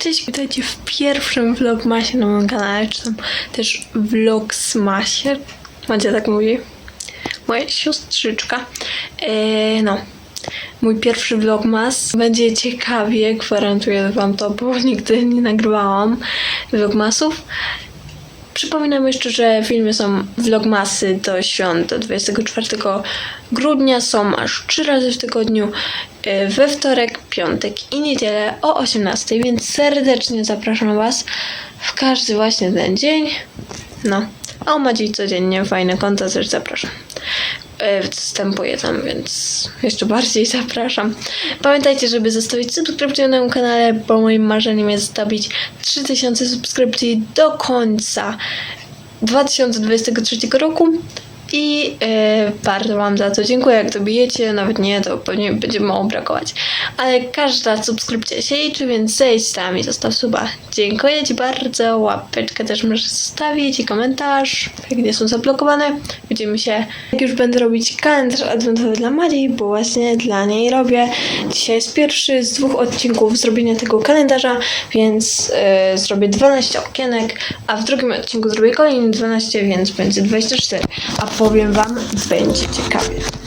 Cześć, witajcie w pierwszym vlogmasie na moim kanale, czy tam też vlogsmasie. Macie tak mówi? Moja siostrzyczka. Eee, no. Mój pierwszy vlogmas. Będzie ciekawie, gwarantuję wam to, bo nigdy nie nagrywałam vlogmasów. Przypominam jeszcze, że filmy są vlogmasy do świąt do 24 grudnia. Są aż 3 razy w tygodniu. e, We wtorek, piątek i niedzielę o 18, więc serdecznie zapraszam Was w każdy właśnie ten dzień. No, a o Madzi codziennie fajne konto też zapraszam. E, Wstępuję tam, więc jeszcze bardziej zapraszam. Pamiętajcie, żeby zostawić subskrypcję na moim kanale, bo moim marzeniem jest zostawić 3000 subskrypcji do końca 2023 roku. I e, bardzo Wam za to dziękuję. Jak dobijecie, nawet nie, to pewnie będzie mało brakować. Ale każda subskrypcja się liczy, więc zejdź tam i zostaw suba. Dziękuję Ci bardzo. Łapeczkę też możesz zostawić i komentarz. Jak są zablokowane. Widzimy się, jak już będę robić kalendarz adwentowy dla Marii, bo właśnie dla niej robię. Dzisiaj jest pierwszy z dwóch odcinków zrobienia tego kalendarza, więc e, zrobię 12 okienek, a w drugim odcinku zrobię kolejny 12, więc będzie 24. A powiem Wam, będzie ciekawie.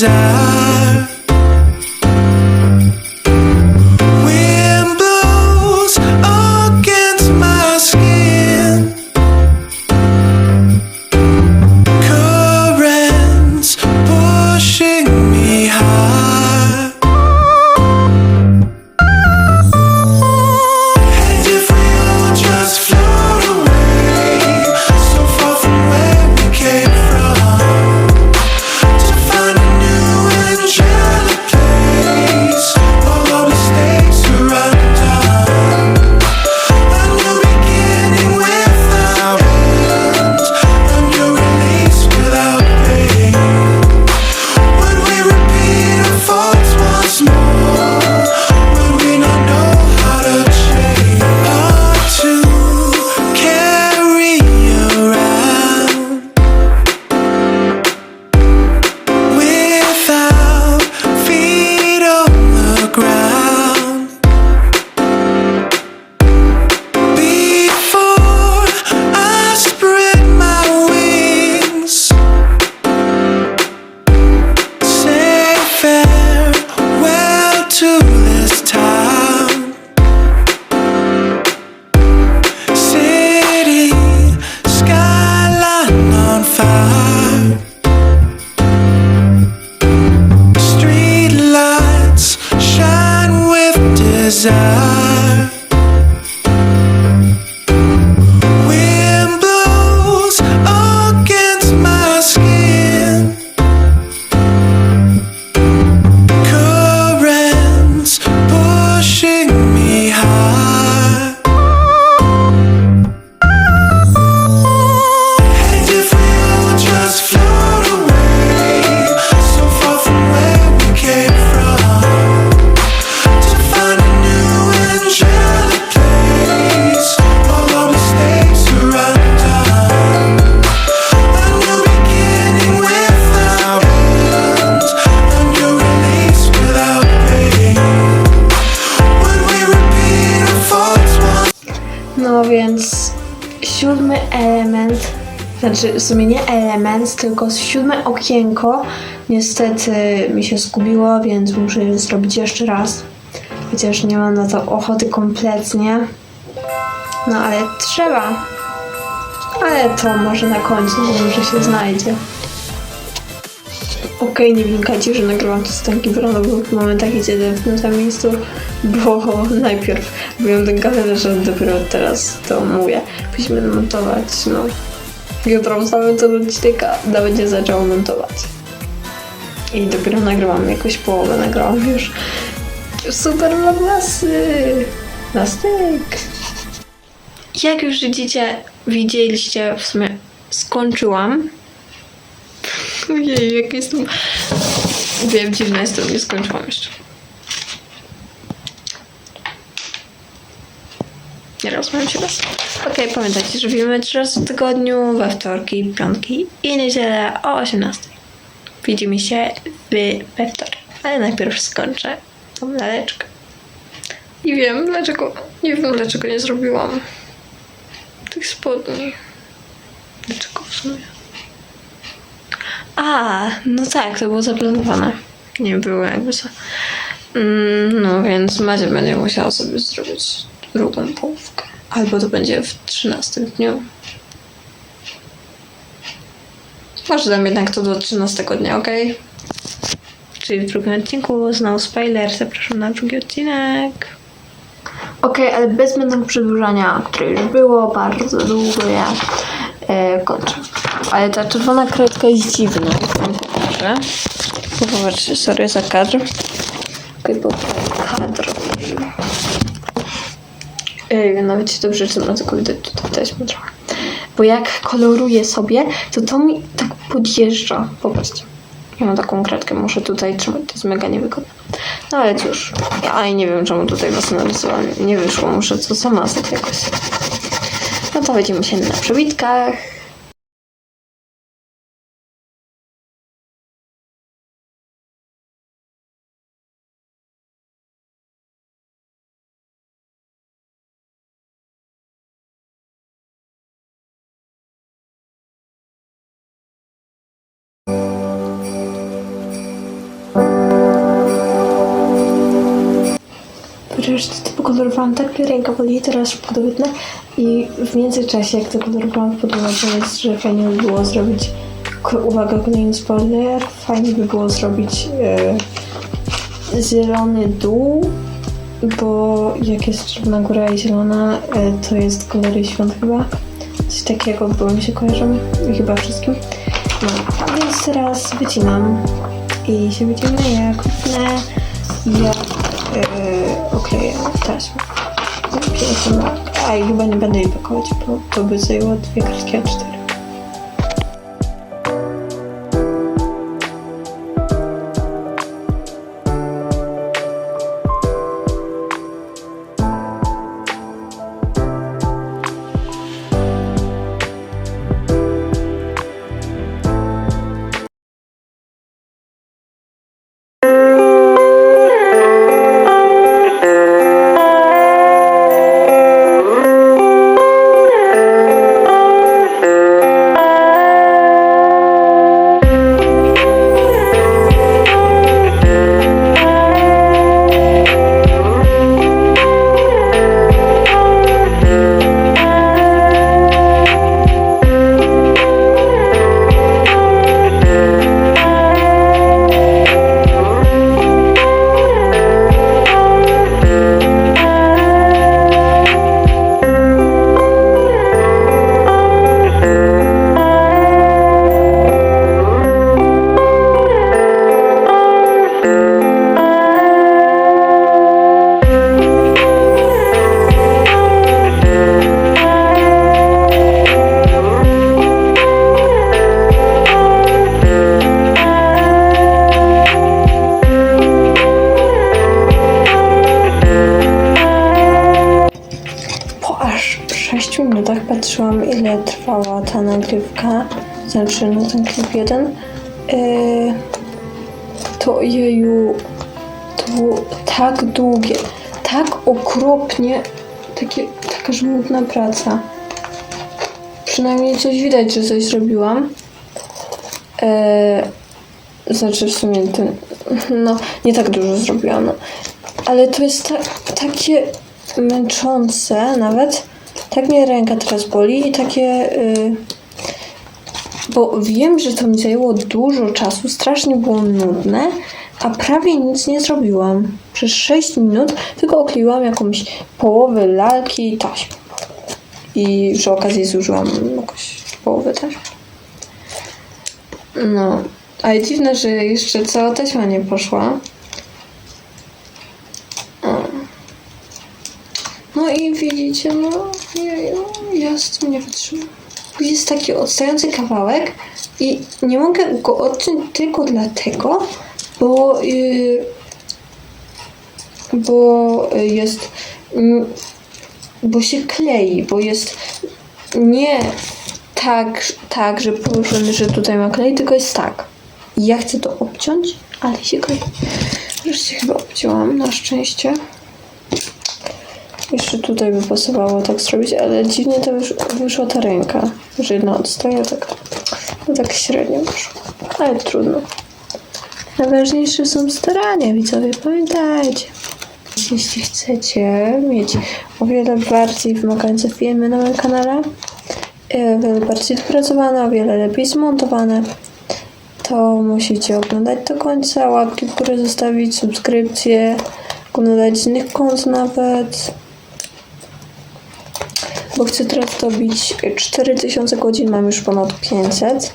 Desire. Desire. Znaczy w sumie nie element, tylko siódme okienko niestety mi się zgubiło, więc muszę je zrobić jeszcze raz. Chociaż nie mam na to ochoty kompletnie. No ale trzeba. Ale to może na końcu, może się znajdzie. Okej, nie wnikajcie, że nagrywam to z takim w momentach siedzę w tym miejscu, bo najpierw byłem ten kalendarz, że dopiero teraz to mówię. Musimy montować, no. Jutro wstałem to do odcinka, nawet nie zaczęłam montować. I dopiero nagrywam jakąś połowę, nagrałam już. Super vlogmasy! Na styk! Jak już widzicie, widzieliście, w sumie skończyłam. Ojej, jak jestem... Wiem, dziwna jestem, nie skończyłam jeszcze. Nie rozumiem się bez. Okej, pamiętajcie, że filmy trzy razy w tygodniu, we wtorki, piątki i niedzielę o 18. Widzimy się we wtorek. Ale najpierw skończę tą laleczkę. Nie wiem dlaczego, nie wiem dlaczego nie zrobiłam tych spodni. Dlaczego w sumie? A, no tak, to było zaplanowane. Nie było jakby co. Mm, no więc Macie będzie musiała sobie zrobić drugą połówkę. Albo to będzie w 13 dniu. Może dam jednak to do 13 dnia, ok? Czyli w drugim odcinku znowu spoiler. Zapraszam na drugi odcinek. Okej, ale bez zbędnego przedłużania, które już było bardzo długo, ja e, kończę. Ale ta czerwona kredka jest dziwna. Popatrzcie, sorry za kadr. Okej, bo kadr. Ej, nawet się dobrze trzyma, tylko widać tutaj taśmę trochę. Bo jak koloruję sobie, to to mi tak podjeżdża. Popatrzcie. Ja mam taką kredkę, muszę tutaj trzymać, to jest mega niewygodne. No ale cóż, ja nie wiem czemu tutaj was narysowałam. Nie wyszło, muszę to zamazać jakoś. No to widzimy się na przebitkach. Przecież to pokolorowałam tak, ręka boli, teraz wytnę. I w międzyczasie, jak to kolorowałam, pomysł, że fajnie by było zrobić, uwaga, kolejny spoiler, fajnie by było zrobić e, zielony dół, bo jak jest czerwona góra i zielona, e, to jest kolory świąt chyba. Coś takiego, bo mi się kojarzą chyba wszystkim. No, więc teraz wycinam i się widzimy jak wytnę, jak okleję taśmę. Pięknie, a i chyba nie będę jej pakować, bo to by zajęło dwie kartki A4. Patrzyłam, ile trwała ta nagrywka, znaczy no ten klip jeden. Yy, to ojeju, to było tak długie, tak okropnie, takie, taka żmudna praca. Przynajmniej coś widać, że coś zrobiłam. Yy, znaczy w sumie ten, no nie tak dużo zrobiłam, no. Ale to jest ta, takie męczące nawet. Tak mnie ręka teraz boli i takie... y, bo wiem, że to mi zajęło dużo czasu, strasznie było nudne, a prawie nic nie zrobiłam. Przez 6 minut tylko okleiłam jakąś połowę lalki i taśmy. I przy okazji zużyłam jakąś połowę taśmy. No, ale dziwne, że jeszcze cała taśma nie poszła. No i widzicie, no jeju, ja z tym nie. Jest taki odstający kawałek i nie mogę go odciąć tylko dlatego, bo, yy, bo jest, mm, bo się klei, bo jest nie tak, tak, że położony, że tutaj ma klej, tylko jest tak. I ja chcę to obciąć, ale się klei. Wreszcie chyba obcięłam, na szczęście. Jeszcze tutaj by pasowało tak zrobić, ale dziwnie to wysz, wyszła ta ręka. Że jedna odstaje tak, no tak średnio wyszło. Ale trudno. Najważniejsze są starania, widzowie, pamiętajcie. Jeśli chcecie mieć o wiele bardziej wymagające filmy na moim kanale, e, o wiele bardziej dopracowane, o wiele lepiej zmontowane, to musicie oglądać do końca, łapki w górę zostawić, subskrypcje, oglądać innych kont nawet. Bo chcę teraz dobić 4000 godzin, mam już ponad 500.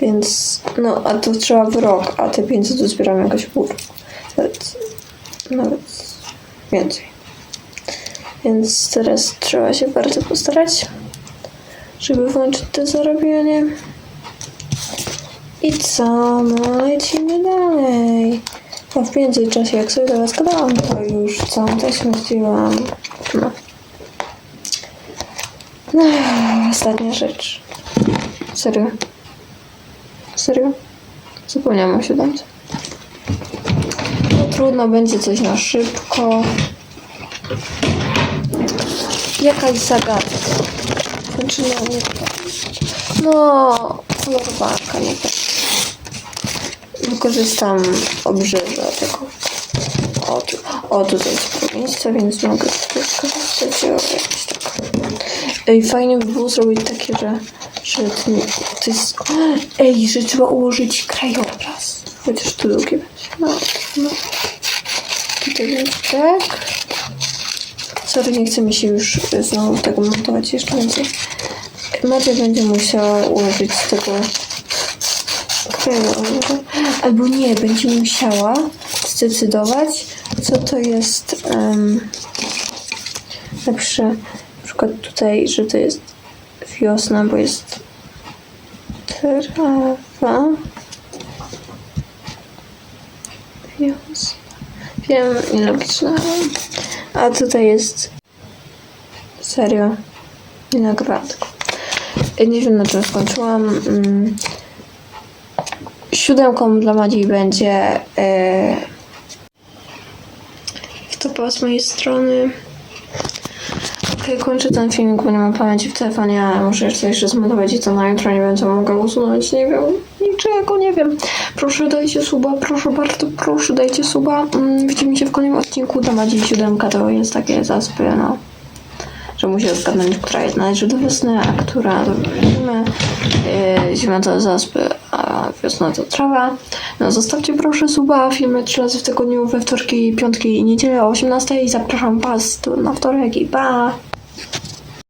Więc, no, a to trzeba w rok, a te 500 to zbieram jakoś pół. Nawet, nawet więcej. Więc teraz trzeba się bardzo postarać, żeby włączyć to zarabianie. I co? No, lecimy dalej. A w międzyczasie, jak sobie do gadałam, to już całą taśmę zdjęłam. No. No, ostatnia rzecz. Serio? Serio? Zapomniałam o siódemce. No trudno, będzie coś na szybko. Jakaś zagadka. Znaczy, no, nie to. No, kolorowanka, nie tak. Wykorzystam obrzeża tego O, tu, o tutaj jest miejsca, więc mogę tutaj skorzystać o jakieś tak. Ej, fajnie by było zrobić takie, że, że to, to jest... Ej, że trzeba ułożyć krajobraz. Chociaż to długie będzie. No, no. Tutaj będzie tak. Sorry, nie chce mi się już e, znowu tego montować jeszcze więcej. Macie będzie musiała ułożyć tego krajobrazu. Albo nie, będzie musiała zdecydować, co to jest. Um, przykład tutaj, że to jest wiosna, bo jest trawa. Wiosna. Wiem, nielogiczne. A tutaj jest serio winogradko. Nie wiem na czym skończyłam. Mm. Siódemką dla Madzi będzie e, wtopa z mojej strony. Okej, kończę ten filmik, bo nie mam pamięci w telefonie, ale muszę jeszcze jeszcze zmontować i to na jutro nie będę mogła usunąć, nie wiem, niczego, nie wiem. Proszę dajcie suba, proszę bardzo, proszę dajcie suba. Mm, widzimy się w kolejnym odcinku. Madzi siódemka to jest takie zaspy, no. Że musi zgadnąć, która jest należy do wiosny, a która do zimy. Yy, zima to zaspy, a wiosna to trawa. No zostawcie proszę suba, filmy trzy razy w tygodniu, we wtorki, piątki i niedzielę o 18 i zapraszam was na wtorek i pa! Yeah.